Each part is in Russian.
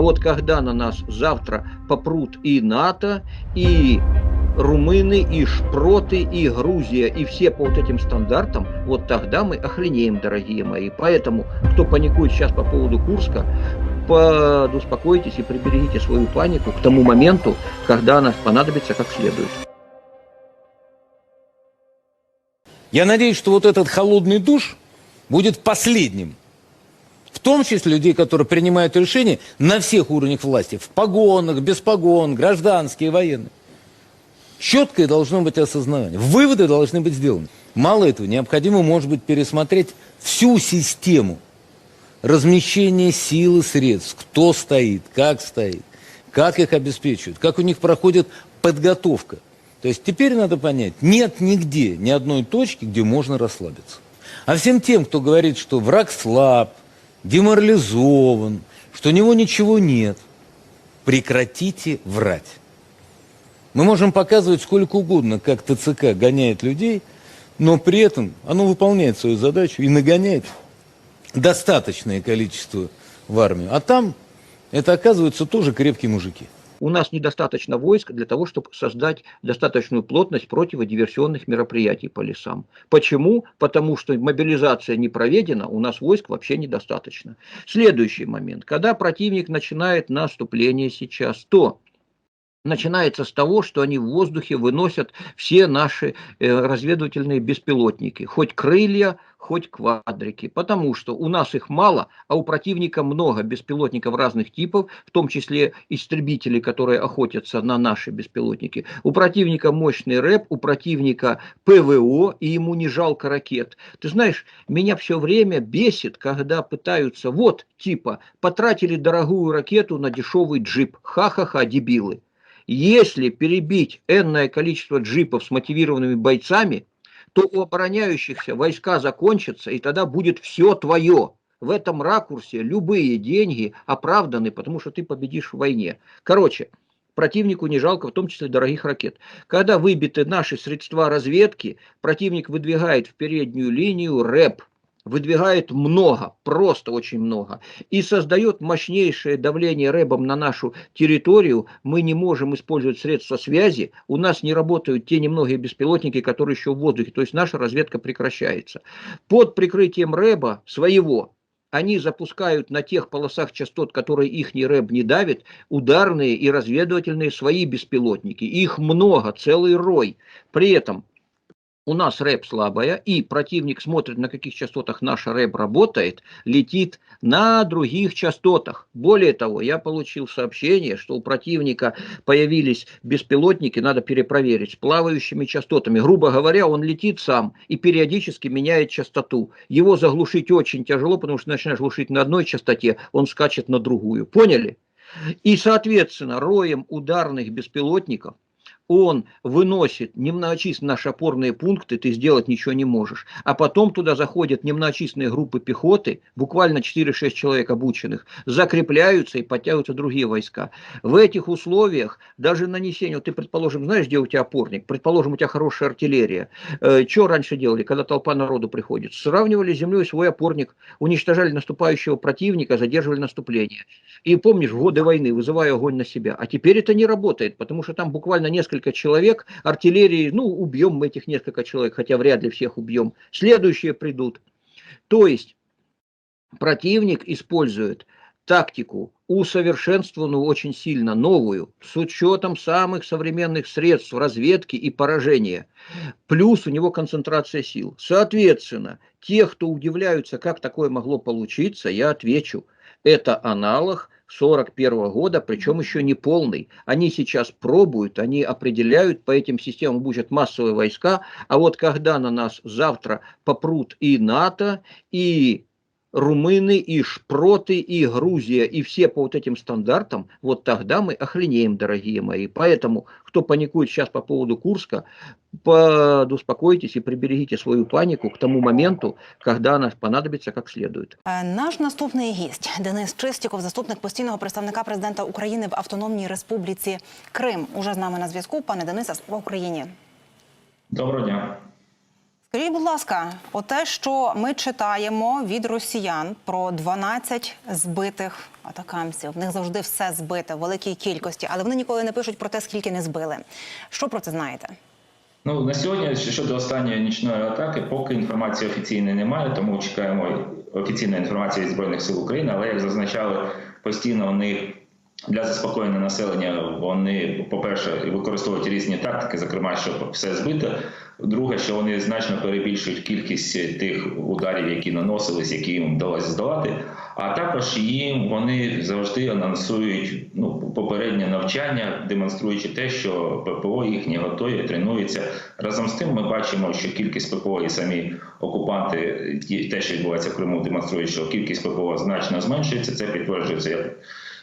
А вот когда на нас завтра попрут и НАТО, и румыны, и шпроты, и Грузия, и все по вот этим стандартам, вот тогда мы охренеем, дорогие мои. Поэтому, кто паникует сейчас по поводу Курска, подуспокойтесь и приберегите свою панику к тому моменту, когда она понадобится как следует. Я надеюсь, что вот этот холодный душ будет последним. В том числе людей, которые принимают решения на всех уровнях власти. В погонах, без погон, гражданские, военные. Четкое должно быть осознавание. Выводы должны быть сделаны. Мало этого, необходимо, может быть, пересмотреть всю систему размещения сил и средств. Кто стоит, как стоит, как их обеспечивают, как у них проходит подготовка. То есть теперь надо понять, нет нигде ни одной точки, где можно расслабиться. А всем тем, кто говорит, что враг слаб, деморализован, что у него ничего нет, прекратите врать. Мы можем показывать сколько угодно, как ТЦК гоняет людей, но при этом оно выполняет свою задачу и нагоняет достаточное количество в армию. А там это оказываются тоже крепкие мужики. У нас недостаточно войск для того, чтобы создать достаточную плотность противодиверсионных мероприятий по лесам. Почему? Потому что мобилизация не проведена, у нас войск вообще недостаточно. Следующий момент. Когда противник начинает наступление сейчас, то начинается с того, что они в воздухе выносят все наши э, разведывательные беспилотники, хоть крылья, хоть квадрики, потому что у нас их мало, а у противника много беспилотников разных типов, в том числе истребители, которые охотятся на наши беспилотники. У противника мощный рэп, у противника ПВО, и ему не жалко ракет. Ты знаешь, меня все время бесит, когда пытаются, вот, типа, потратили дорогую ракету на дешевый джип, ха-ха-ха, дебилы. Если перебить энное количество джипов с мотивированными бойцами, то у обороняющихся войска закончатся, и тогда будет все твое. В этом ракурсе любые деньги оправданы, потому что ты победишь в войне. Короче, противнику не жалко, в том числе дорогих ракет. Когда выбиты наши средства разведки, противник выдвигает в переднюю линию рэп, выдвигает много, просто очень много, и создает мощнейшее давление рэбом на нашу территорию, мы не можем использовать средства связи, у нас не работают те немногие беспилотники, которые еще в воздухе, то есть наша разведка прекращается. Под прикрытием рэба своего они запускают на тех полосах частот, которые их не рэб не давит, ударные и разведывательные свои беспилотники. Их много, целый рой. При этом у нас рэп слабая, и противник смотрит, на каких частотах наш рэп работает, летит на других частотах. Более того, я получил сообщение, что у противника появились беспилотники, надо перепроверить, с плавающими частотами. Грубо говоря, он летит сам и периодически меняет частоту. Его заглушить очень тяжело, потому что начинаешь глушить на одной частоте, он скачет на другую. Поняли? И, соответственно, роем ударных беспилотников – он выносит немногочисленные наши опорные пункты, ты сделать ничего не можешь. А потом туда заходят немногочисленные группы пехоты, буквально 4-6 человек обученных, закрепляются и подтягиваются другие войска. В этих условиях даже нанесение, вот ты, предположим, знаешь, где у тебя опорник, предположим, у тебя хорошая артиллерия. Э, что раньше делали, когда толпа народу приходит? Сравнивали землей свой опорник, уничтожали наступающего противника, задерживали наступление. И помнишь, в годы войны, вызывая огонь на себя. А теперь это не работает, потому что там буквально несколько несколько человек, артиллерии, ну, убьем мы этих несколько человек, хотя вряд ли всех убьем. Следующие придут. То есть противник использует тактику, усовершенствованную очень сильно, новую, с учетом самых современных средств разведки и поражения. Плюс у него концентрация сил. Соответственно, те, кто удивляются, как такое могло получиться, я отвечу, это аналог 41 года, причем еще не полный. Они сейчас пробуют, они определяют, по этим системам будут массовые войска, а вот когда на нас завтра попрут и НАТО, и румыны, и шпроты, и Грузия, и все по вот этим стандартам, вот тогда мы охренеем, дорогие мои. Поэтому, кто паникует сейчас по поводу Курска, подуспокойтесь и приберегите свою панику к тому моменту, когда она понадобится как следует. Е, Наш наступний гість Денис Чистіков, заступник постійного представника президента України в Автономній Республіці Крим. Уже з нами на зв'язку. Пане Денисе, слава Україні. Доброго дня. Скажіть, будь ласка, оте, що ми читаємо від росіян про 12 збитих атакамців. В них завжди все збите в великій кількості, але вони ніколи не пишуть про те, скільки не збили. Що про це знаєте? Ну на сьогодні щодо останньої нічної атаки, поки інформації офіційної немає, тому чекаємо офіційної інформації збройних сил України. Але як зазначали постійно, вони для заспокоєння населення вони, по-перше, використовують різні тактики, зокрема, щоб все збито. Друге, що вони значно перебільшують кількість тих ударів, які наносились, які їм вдалося здолати. А також їм вони завжди анонсують ну попереднє навчання, демонструючи те, що ППО їхні готові, тренуються. Разом з тим, ми бачимо, що кількість ППО і самі окупанти, те, що відбувається в Криму, демонструють, що кількість ППО значно зменшується. Це підтверджується як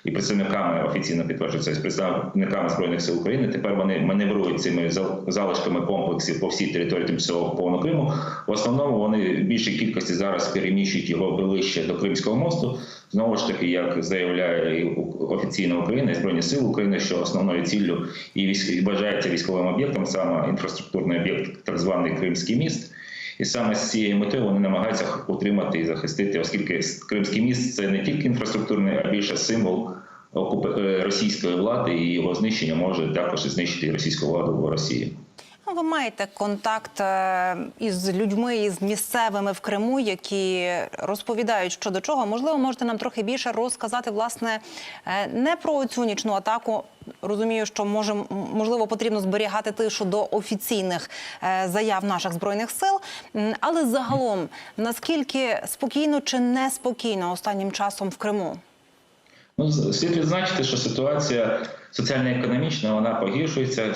і представниками офіційно підтверджується з представниками збройних сил України. Тепер вони маневрують цими залишками комплексів по всій території тимчасово окупованого Криму. В основному вони в більшій кількості зараз переміщують його ближче до Кримського мосту. Знову ж таки, як заявляє і офіційна Україна і збройні сили України, що основною ціллю і військ бажається військовим об'єктом саме інфраструктурний об'єкт, так званий Кримський міст. І саме з цією метою вони намагаються утримати і захистити, оскільки Кримський міст це не тільки інфраструктурний, а більше символ російської влади, і його знищення може також знищити російську владу в Росії. Ви маєте контакт е, із людьми із місцевими в Криму, які розповідають що до чого. Можливо, можете нам трохи більше розказати власне е, не про цю нічну атаку. Розумію, що може можливо потрібно зберігати тишу до офіційних е, заяв наших збройних сил, але загалом наскільки спокійно чи неспокійно останнім часом в Криму? Ну, слід відзначити, що ситуація соціально-економічна вона погіршується,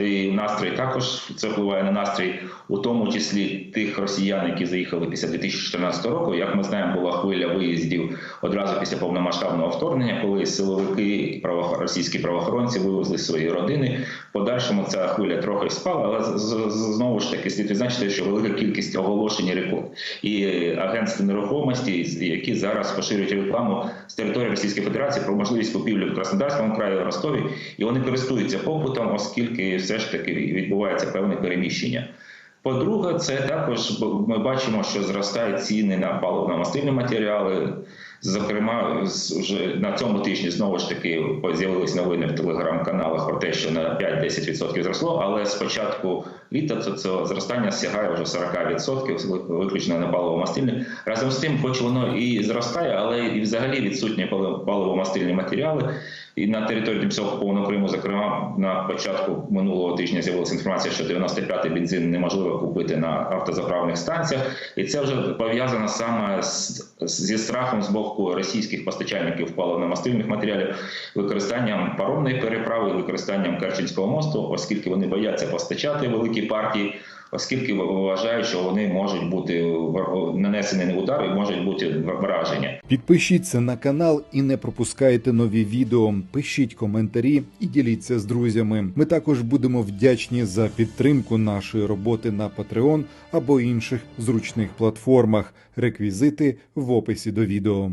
і настрій також це впливає на настрій, у тому числі тих росіян, які заїхали після 2014 року. Як ми знаємо, була хвиля виїздів одразу після повномасштабного вторгнення, коли силовики російські правоохоронці вивезли свої родини. В подальшому ця хвиля трохи спала, але знову ж таки слід відзначити, що велика кількість оголошень рекламу і агентств нерухомості, які зараз поширюють рекламу з території Російської Федерації про можливість купівлі в Краснодарському краї. Ростові, і вони користуються попитом, оскільки все ж таки відбувається певне переміщення. По-друге, це також ми бачимо, що зростають ціни на паливно-мастильні матеріали. Зокрема, вже на цьому тижні знову ж таки з'явились новини в телеграм-каналах про те, що на 5-10% зросло. Але з початку літа це, це зростання сягає вже 40%, виключно на паливо-мастильні. Разом з тим, хоч воно і зростає, але і взагалі відсутні паливо-мастильні матеріали. І на території тимчасово окупованого Криму, зокрема, на початку минулого тижня з'явилася інформація, що 95-й бензин неможливо купити на автозаправних станціях, і це вже пов'язано саме з, зі страхом з боку російських постачальників паливно-мастильних матеріалів, використанням паромної переправи, використанням Керченського мосту, оскільки вони бояться постачати великі партії Оскільки вважають, що вони можуть бути нанесені на удар і можуть бути враження. Підпишіться на канал і не пропускайте нові відео. Пишіть коментарі і діліться з друзями. Ми також будемо вдячні за підтримку нашої роботи на Patreon або інших зручних платформах. Реквізити в описі до відео.